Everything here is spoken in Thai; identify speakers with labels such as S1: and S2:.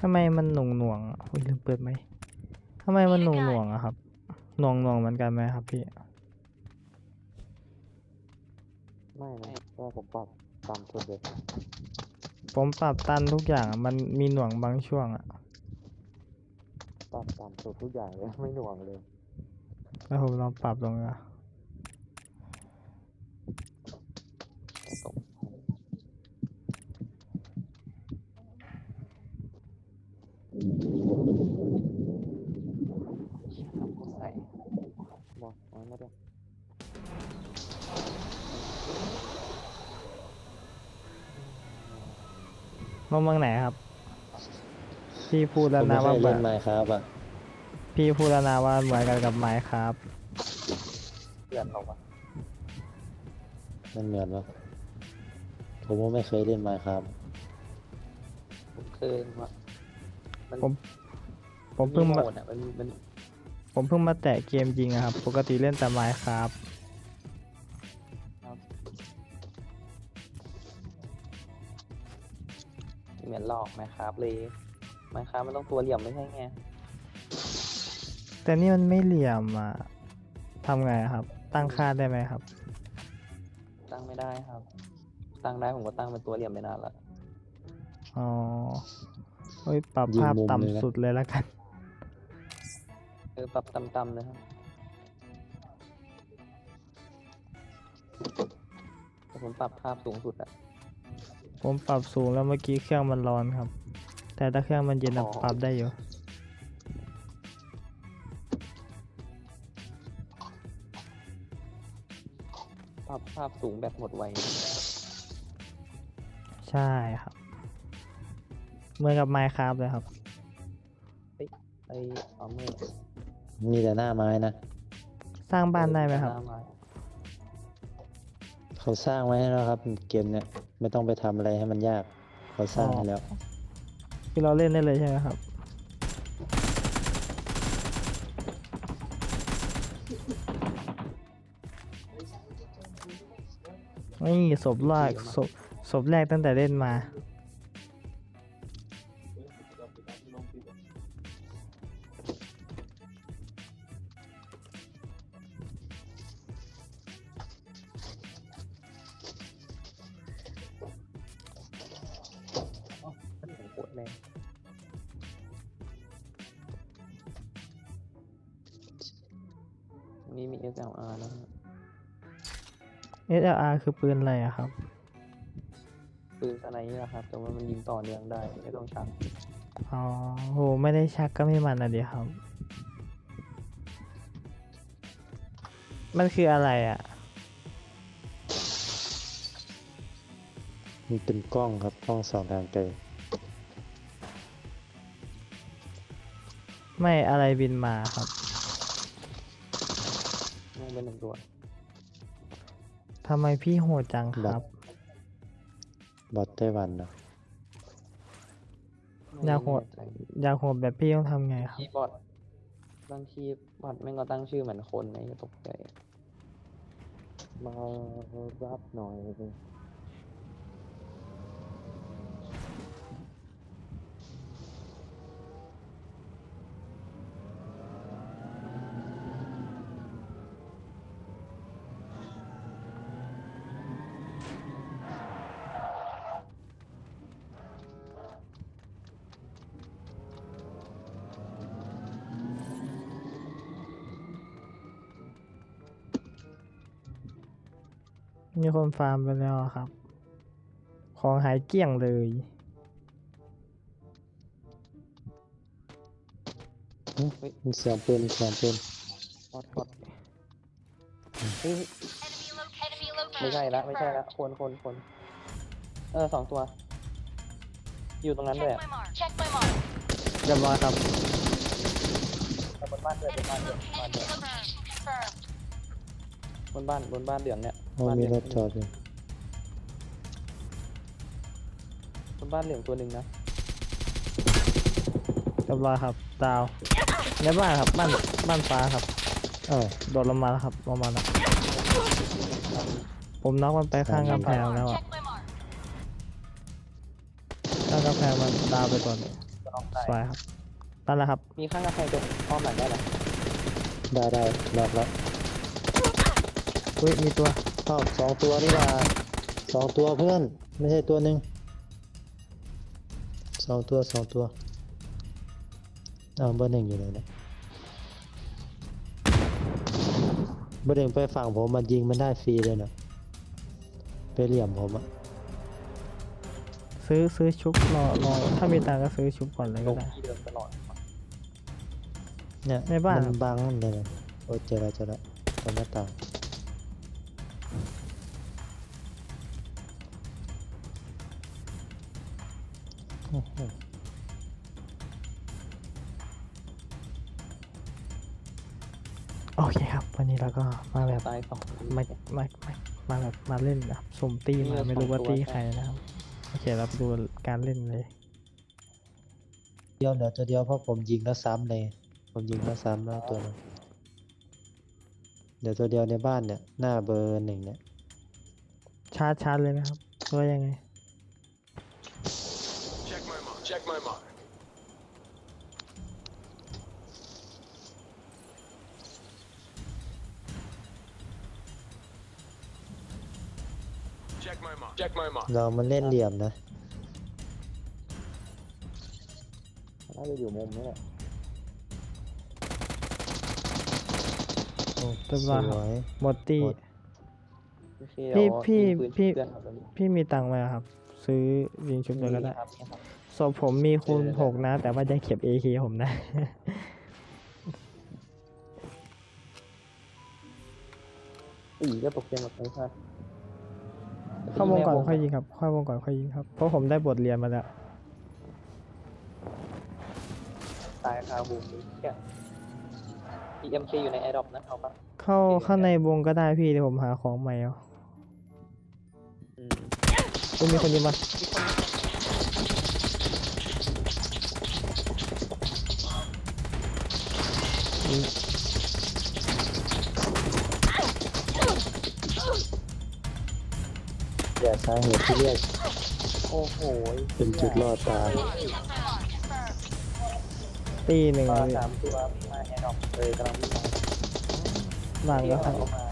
S1: ทำไมมันหน่วงหน่วงๆอะอุ้ยลืมเปิดไหมทำไมมันหน่วงหน่วงๆอะครับ หน่วงหน่วงๆเหมือนกันไหมครับพี่
S2: ไม่นะก็ผมปรับตามสุดเลย
S1: ผมปรับตันทุกอย่างอะมันมีหน่วงบางช่วงอะ
S2: ปรับตามสุดทุกอย่างเลยไม่หน่วงเลย
S1: แล้วผมลองปรับลงนะ
S2: ตก
S3: ใส่
S2: บอกเอาไม่ได้
S1: มาเมืองไหนครับ พี่พูดแล้วนะ
S4: ผม
S1: ว่า
S4: ไม่เคย
S1: เหมื
S4: เล่
S1: อน
S4: นไมครับอะ
S1: พี่พูดแล้วนะว่าเหมือนกันกับไม้ครับ
S3: เพื่อนเราอะ
S4: มันเหมือนวะผมว่าไม่เคยเล่นไมครับ
S3: ผมเคยว่ามัน
S1: ผม ผมเพิ่ง
S3: โห
S1: มา
S3: มดอะมันมัน
S1: ผมเพิ่งมาแตะเกมจริงอะครับ ปกติเล่นแต่ไม้ครับ
S3: เหมือนหลอกไหมครับเลยไหมครับมันต้องตัวเหลี่ยมไม่ใช่ไง
S1: แต่นี่มันไม่เหลี่ยมอะทำไงอะครับ ตั้งค่าได้ไหมครับ
S3: ตั้งไม่ได้ครับ ตั้งได้ผมก็ตั้งเป็นตัวเหลี่ยมไปนานละ
S1: อ๋อเฮ้ยปรับ
S4: ยิง
S1: ภาพ
S4: มุมเลยนะ
S1: ต่ำสุดเลยแล้วกัน
S3: เออปรับต่ำๆเลยครับแต่ผมปรับภาพสูงสุดอะ
S1: ผมปรับสูงแล้วเมื่อกี้เครื่องมันร้อนครับ แต่ถ้าเครื่องมันเย็นอะ
S3: อ๋อ
S1: ปรับได้อยู่
S3: ปรับภาพสูงแบบหมดไว
S1: ใช่ครับ เหมือนกับไม้ครับเลยครับ
S3: ไอ้เอามือ
S4: มีแต่หน้าไม้นะ
S1: สร้างบ้านได้ไหมครับ
S3: น้าา
S4: เขาสร้างไว้ให้แล้วครับเกมเนี้ยไม่ต้องไปทำอะไรให้มันยาก เขาสร้างให้แล้ว
S1: คือเราเล่นได้เลยใช่ไหมครับ นี่ศพแรกศพศพแรกตั้งแต่เล่นมา
S3: มโคตรแรงนี่มี SLR นะฮะ
S1: SLR คือปืนอะไรอะครับ
S3: ปืนสไนนี่แหละครับ แต่ว่ามันยิงต่อเนื่องได้ ไม่ต้องชัก
S1: อ๋อโห ไม่ได้ชักก็ไม่มันนะเดียวครับ มันคืออะไรอะ
S4: มันเป็นกล้องครับกล้องสองทางไกล
S1: ไม่อะไรบินมาครับ
S3: มองเป็นหนึ่งตัว
S1: ทำไมพี่โหดจังครับ
S4: บอทไต้หวันเนอะ
S1: อยากโหด
S3: ไม่แน่ใจ
S1: อยากโหดแบบพี่ต้องทำไงครับ
S3: คีย์บอร์ดบางทีบอร์ดแม่งก็ตั้งชื่อเหมือนคนไอ้ตกใจ
S2: มารับหน่อยเลย
S1: มีคนฟาร์มไปแล้วอะครับ ของหายเกลี้ยงเลย
S4: มีเสียงปืนเสียงปืน
S3: บอดบอดเฮ้ยไม่ใช่ละไม่ใช่ละคนคนคนเออสองตัว อยู่ตรงนั้นด้วย
S5: Check
S3: อะ
S5: my mark. Check my mark.
S1: เรียบร้อยครับ
S3: แต่บนบ้านด้วยบนบ้านด้วยบนบ้านด้วย
S5: Confirmed.
S3: บนบ้านบนบ้านเหลืองเนี่ย
S4: โอ้
S3: บ้าน
S4: มี
S3: เหลื
S4: รถจอดอยู่
S3: บนบ้านเหลืองตัวหนึ่งนะ
S1: เรียบร้อยครับดาวในบ้านครับบ้านบ้านฟ้าครับ
S4: อ้าว
S1: โดดลงมาแล้วครับลงมาแล้วผมน็อกมันไปข้างกำแพงแล้วอะ
S5: Check my mark.
S1: ข้างกำแพงมันดาวไปก่อน
S3: จะเอาอมได้
S1: สวยครับตันแล้วครับ
S3: มีข้างกระแพงตรงอ้อมหลังได้เหรอ
S4: ได้ได้รอดแล้ว
S1: อุ้ยมีตัว
S4: อ้าวสองตัวนี่ว่าสองตัวเพื่อน ไม่ใช่ตัวหนึ่งสองตัวสองตัวอ้าวเบอร์หนึ่งอยู่ไหนนะเบอร์หนึ่งไปฝั่งผมมันยิงมันได้ฟรีเลยนะไปเหลี่ยมผมอะ
S1: ซื้อซื้อชุบรอรอถ้ามีตังค์ก็ซื้อชุบก่อนเลย
S3: ล
S1: ก็
S3: ง
S1: ได้
S3: ที่เดิมตลอด
S4: เนี่ย
S1: ในบ้าน
S4: มันบังเลยนะโอ้เจอแล้วเจอแล้วตรงหน้าต่าง โอ้โห
S1: โอเคครับ วันนี้เราก็มาแบบ
S3: ตายสอง
S1: มา มา มา มาแบบมาเล่นแบบสุ่มตี
S3: มี
S1: มา
S3: อยู่
S1: ไม่รู้
S3: สอง
S1: ว่า
S3: ตัว
S1: ตี
S3: ใช่
S1: ใครนะครับ โอเคเราไปดูการเล่นเลย
S4: เดียวเหลือตัวเดียวเพราะผมยิงแล้วซ้ำเลย ผมยิงแล้วซ้ำแล้วตัวหนึงเดี๋ยวตัวเดียวในบ้านเนี่ย หน้าเบอร์หนึ่งเนี่ย
S1: ชาร์จชาร์จเลยนะครับว่ายังไง
S5: Check my mark. Check my mark. Check my mark. Check my mark.
S4: เรามันเล่นเหลี่ยมนะ
S3: น่าจะอยู่มุมนี้แหละ
S1: โอ้เรียบ
S4: ส
S1: ร้อยครับ
S4: วย
S1: หมดตี
S4: หมด
S3: โอเค
S1: พี่
S3: เดี๋ยว
S1: พี่
S3: ยิงปืน
S1: พี่
S3: เพื่อนครับตอนนี้
S1: พี่มีตังค์ไหมครับ ซื้อยิงชุบเลยก็ได้
S3: นี่ครับนี่ครับ
S1: ศพผมมีคูณ
S3: เออ
S1: หกนะ แต่ว่าจะเก็บ AK ผมนะ
S3: อีก็ตกเกมแบบนี้ครับ
S1: เข้าวงก่อนค่อยยิงครับเข้าวงก่อนค่อยยิงครับ เพราะผมได้บทเรียนมาแล้ว
S3: ตายคาบูมนี้แค่ EMC อยู่ใน AirDrop นะเอาปะ
S1: เข้า
S3: โอเค
S1: เข้าในวงก็ได้พี่เดี๋ยวผมหาของใหม่เอา
S3: อืม
S1: อุ้ยมีคนยิงมา
S4: อย่าสาเหตุที่เรียก
S3: โอ้โห
S4: เป็นจุดรอดตาย
S1: ตีหนึ่ง
S3: ปลา
S1: อะพี่
S3: สามตัวมีมา AirDrop เลยกำลังวิ่งมา
S1: หลังก็ครับ